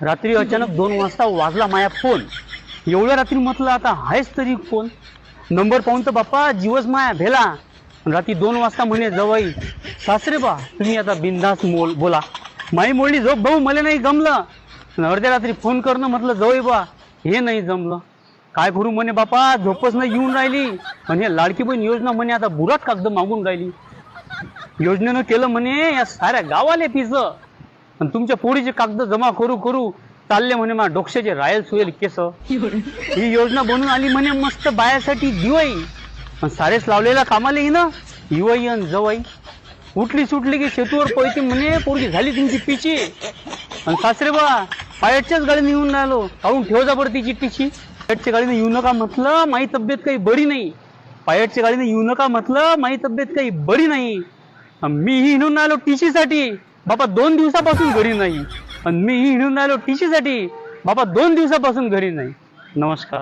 रात्री अचानक दोन वाजता वाजला माया फोन. एवढ्या रात्री म्हटलं आता आहेच तरी फोन नंबर पाहून तर बाप्पा जीवच माया भेला. रात्री दोन वाजता म्हणे जवाई सासरे बा तुम्ही आता बिंदास मोल बोला. माई मोडली झोप भाऊ मला नाही जमलं. अर्ध्या रात्री फोन करणं म्हटलं जवळ बा हे नाही जमलं. काय करू? म्हणे बापा झोपच नाही येऊन राहिली. आणि हे लाडकी बहीण योजना म्हणे आता बुरात कागद मागून राहिली. योजनेनं केलं म्हणे या साऱ्या गावाले तिचं. आणि तुमच्या पोरीचे कागद जमा करू करू चालले म्हणे मा डोक्षाचे रायल सुयल केस. ही योजना बनून आली म्हणे मस्त बायासाठी दिवाई आणि सारेच लावलेल्या कामाला ना हिवाई आणि जवाई. उठली सुटली की शेतूवर पळती म्हणे पोरगी झाली तुमची पिची. आणि सासरे बा पायटच्याच गाडीने येऊन राहिलो. काढून ठेव जा बरं ती पिची पायटच्या गाडीने येऊ नका म्हटलं माझी तब्येत काही बरी नाही. पायटच्या गाडीने येऊ नका म्हटलं माझी तब्येत काही बरी नाही. मीही मी ही हिंडून राहिलो टीसीसाठी बाबा दोन दिवसापासून घरी नाही. आणि मी ही हिंडून राहिलो टीसीसाठी बाबा दोन दिवसापासून घरी नाही. नमस्कार.